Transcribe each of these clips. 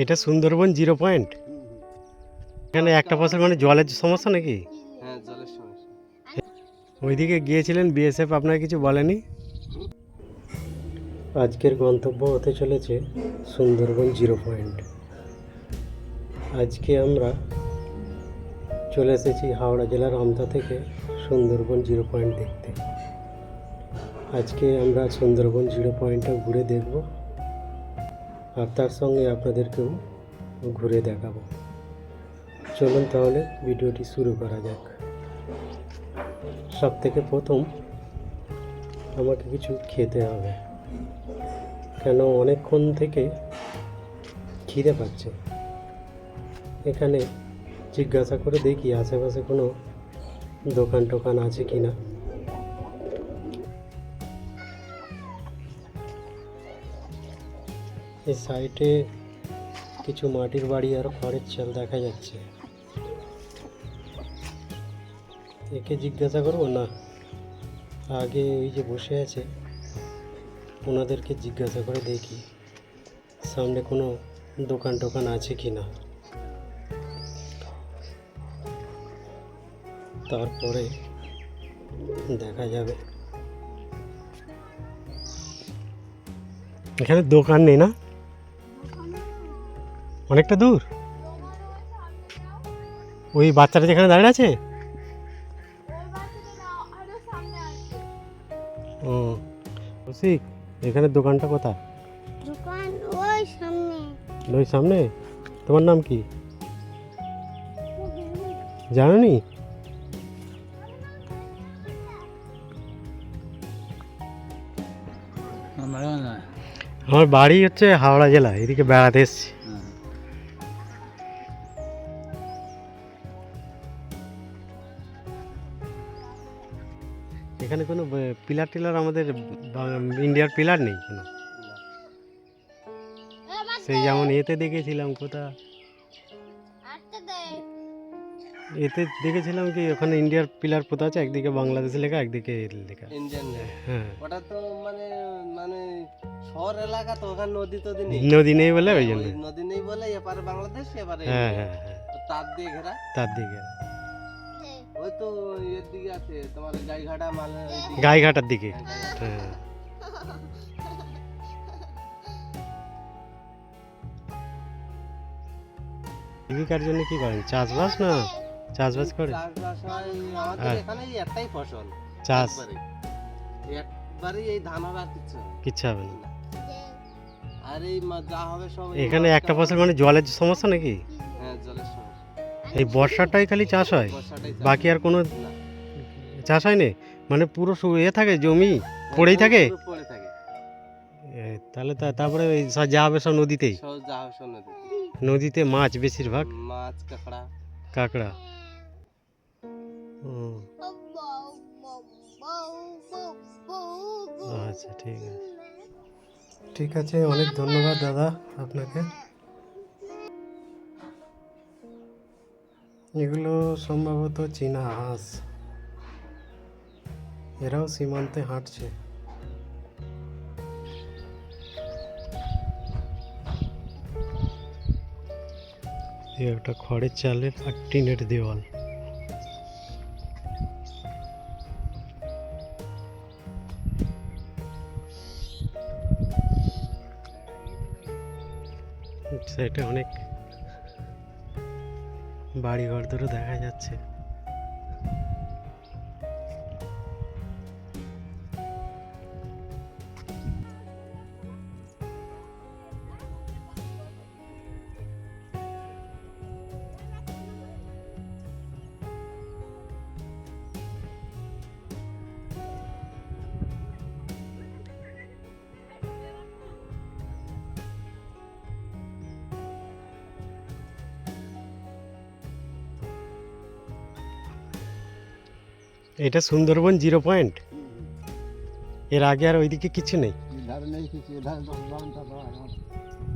এটা Sundarban zero point. এখানে একটা বছর মানে জলের সমস্যা নাকি? হ্যাঁ জলের সমস্যা। ওইদিকে গিয়েছিলেন বিএসএফ আপনার কিছু বলেনি? আজকের গন্তব্য হতে চলেছে সুন্দরবন জিরো পয়েন্ট। আজকে আমরা চলে এসেছি হাওড়া জেলার আমতা থেকে সুন্দরবন জিরো পয়েন্ট দেখতে। আজকে আমরা সুন্দরবন জিরো পয়েন্টটা ঘুরে দেখব। আর তার সঙ্গে আপনাদেরকেও ঘুরে দেখাবো। চলুন তাহলে ভিডিওটি শুরু করা যাক। সব থেকে প্রথম আমাকে কিছু খেতে হবে। কেন অনেকক্ষণ থেকে খিদে পাচ্ছে। এখানে জিজ্ঞাসা করে দেখি আশেপাশে কোনো দোকান টোকান আছে কি না এই সাইডে কিছু মাটির বাড়ি আর খড়ের চাল দেখা যাচ্ছে। একে জিজ্ঞাসা করব, না, আগে ওই যে বসে আছে, ওনাদেরকে জিজ্ঞাসা করে দেখি, সামনে কোনো দোকান টোকান আছে কি না? তারপরে দেখা যাবে। এখানে দোকান নেই না? অনেকটা দূর? ওই বাচ্চাটা যেখানে দাঁড়িয়ে আছে? ও রসিক এখানে দোকানটা কোথায়? দোকান ওই সামনে। ওই সামনে? তোমার নাম কি? জানো নি আমার বাড়ি হচ্ছে হাওড়া জেলা এদিকে বেড়াতে এসছি। এখানে কোনো পিলার টিলার আমাদের ইন্ডিয়ার পিলার নেই কোনো। সেই যেমন এতে দেখেছিলাম কোথা এতে দেখেছিলাম কি ওখানে ইন্ডিয়ার পিলার পোতা আছে একদিকে বাংলাদেশ লেখা একদিকে লেখা। ইন্ডিয়ান হ্যাঁ। ওটা তো মানে মানে শহর এলাকা তো ওখানে নদী টদী নেই। নদী নেই বলে ওই জন্য। নদী নেই বলে এপারে বাংলাদেশ এপারে হ্যাঁ হ্যাঁ হ্যাঁ। তার দিয়ে ঘেরা। তার দিকে ওই তো এর দিকে আছে তোমার গাইঘাটা মাল গাইঘাটার দিকে। হ্যাঁ। জীবিকার জন্য কি করেন? চাষবাস না? চাষবাস করে? চাষবাস হয় আমাদের হ্যাঁ। এখানে একটাই ফসল চাষ। একবারে। এই ধান হবে আর কিচ্ছু না। কিচ্ছু হবে না। আর এই যা হবে সব এখানে একটা বছর মানে জলের সমস্যা নাকি? হ্যাঁ জলের সমস্যা। এই বর্ষাটাই খালি চাষ হয়? বাকি আর কোনো চাষ হয়নি? মানে পুরো এ থাকে জমি? পড়েই থাকে? তাহলে তা- তারপরে ওই যা হবে সব নদীতেই? নদীতে মাছ বেশিরভাগ? মাছ কাঁকড়া। কাঁকড়া। আচ্ছা ঠিক আছে। ঠিক আছে অনেক ধন্যবাদ দাদা আপনাকে। এগুলো সম্ভবত চীনা হাঁস। এরাও সীমান্তে হাঁটছে। একটা খড়ের চালের আর টিনের দেওয়াল। সাইডে অনেক বাড়ি ঘর ধরে দেখা যাচ্ছে। এটা সুন্দরবন জিরো পয়েন্ট। এর আগে আর ওইদিকে কিছু নেই।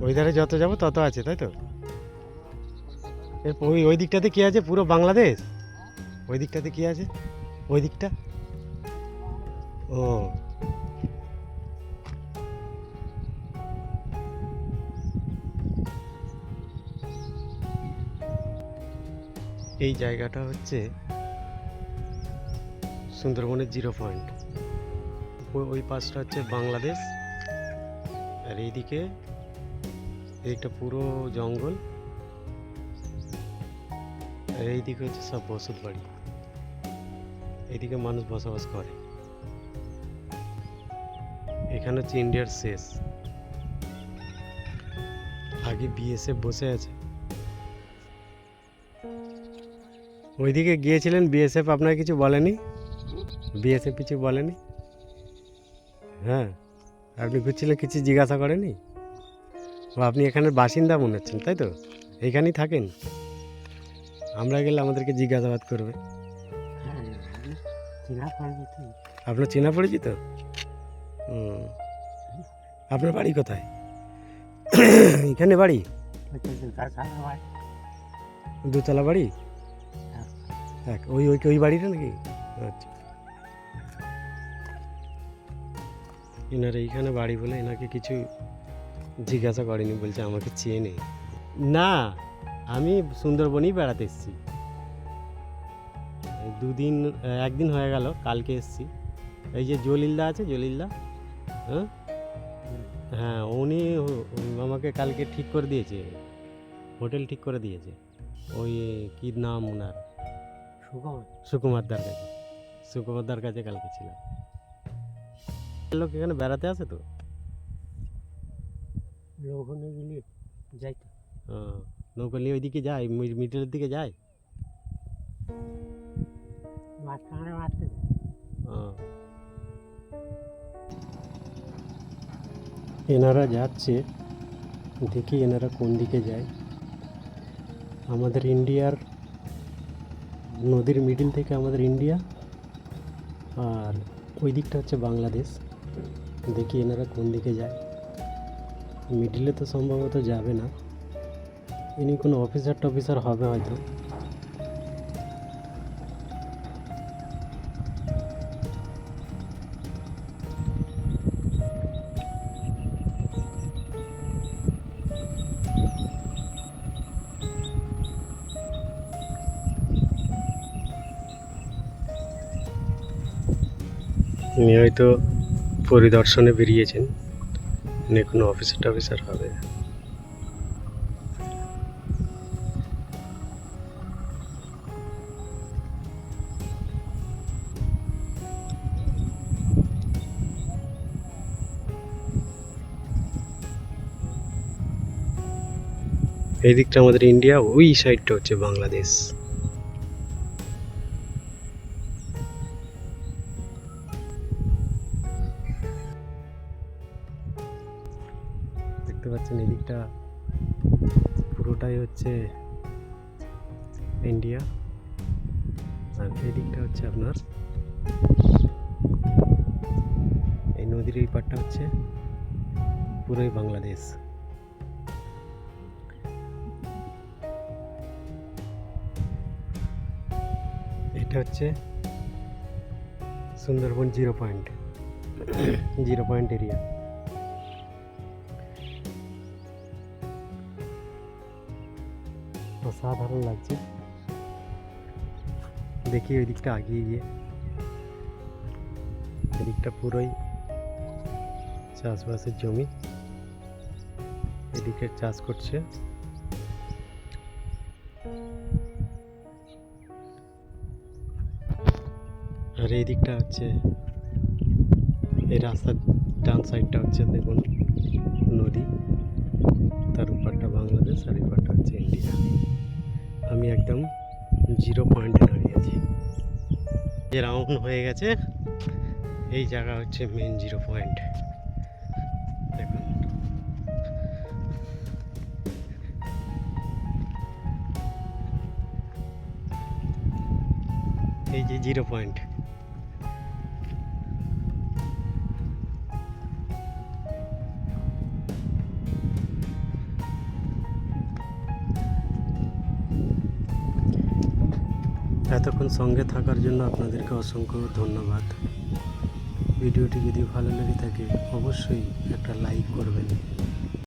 ওই ধারে যত যাব তত আছে, তাই তো? ওই ওই দিকটাতে কী আছে? পুরো বাংলাদেশ? ওই দিকটাতে কী আছে? ওই দিকটা? ও। এই জায়গাটা হচ্ছে সুন্দরবনের জিরো পয়েন্ট। ওই পাশটা হচ্ছে বাংলাদেশ। আর এইদিকে এইটা পুরো জঙ্গল। আর এইদিকে হচ্ছে সব বসত বাড়ি। এইদিকে মানুষ বসবাস করে। এখানে হচ্ছে ইন্ডিয়ার শেষ। আগে বিএসএফ বসে আছে। ওইদিকে গিয়েছিলেন বিএসএফ আপনার কিছু বলেনি? বিএসএফ কিছু বলেনি? হ্যাঁ আপনি ঘুরছিলেন কিছু জিজ্ঞাসা করেনি? ও আপনি এখানের বাসিন্দা মনে হচ্ছেন, তাই তো? এখানেই থাকেন। আমরা গেলে আমাদেরকে জিজ্ঞাসাবাদ করবে। আপনার চেনা পরিচিত। আপনার বাড়ি কোথায়? এখানে বাড়ি? দুতলা বাড়ি? এক, ওই ওই ওই বাড়িটা নাকি? আচ্ছা। এনার এইখানে বাড়ি বলে এনাকে কিছু জিজ্ঞাসা করেনি বলছে আমাকে চেয়ে নেই না আমি সুন্দরবনেই বেড়াতে এসেছি। দুদিন একদিন হয়ে গেল কালকে এসেছি। এই যে জলিলদা আছে জলিলদা হ্যাঁ? হ্যাঁ উনি আমাকে কালকে ঠিক করে দিয়েছে হোটেল ঠিক করে দিয়েছে। ওই কি নাম ওনার সুকুমার। সুকুমারদার কাছে। সুকুমারদার কাছে কালকে ছিলাম। লোক এখানে বেড়াতে আসে তো? ওখানে গেলে যাইতো ও, নৌকা নিয়ে ওইদিকে যায় মি- মিডলের দিকে যায়? মাঝখানে মারতে ও। এনারা যাচ্ছে দেখি এনারা কোন দিকে যায়। আমাদের ইন্ডিয়ার নদীর মিডিল থেকে আমাদের ইন্ডিয়া আর ওই দিকটা হচ্ছে বাংলাদেশ। দেখি এনারা কোন দিকে যায়। মিডিলে তো সম্ভবত যাবে না। ইনি কোনো অফিসার টফিসার হবে হয়তো। উনি হয়তো পরিদর্শনে বেরিয়েছেন। উনি কোনো অফিসার টফিসার হবে। এই দিকটা আমাদের ইন্ডিয়া, ওই সাইডটা হচ্ছে বাংলাদেশ। দেখতে পাচ্ছেন এদিকটা পুরোটাই হচ্ছে ইন্ডিয়া আর এদিকটা হচ্ছে আপনার এই নদীর এই পাটটা হচ্ছে পুরোই বাংলাদেশ। এটা হচ্ছে Sundarban zero point zero point area. অসাধারণ লাগছে দেখি ওই দিকটা আগিয়ে গিয়ে এদিকটা পুরোই চাষবাসের জমি এদিকে চাষ করছে আর এই দিকটা হচ্ছে এই রাস্তার ডান সাইডটা হচ্ছে দেখুন নদী তার উপরটা বাংলাদেশ আর এপারটা হচ্ছে ইন্ডিয়া। আমি একদম জিরো পয়েন্টে দাঁড়িয়ে আছি। যে রাউন্ড হয়ে গেছে, এই জায়গা হচ্ছে মেন জিরো পয়েন্ট দেখুন। এই যে জিরো পয়েন্ট এতক্ষণ সঙ্গে থাকার জন্য আপনাদেরকে অসংখ্য ধন্যবাদ। ভিডিওটি যদি ভালো লেগে থাকে, অবশ্যই একটা লাইক করবেন।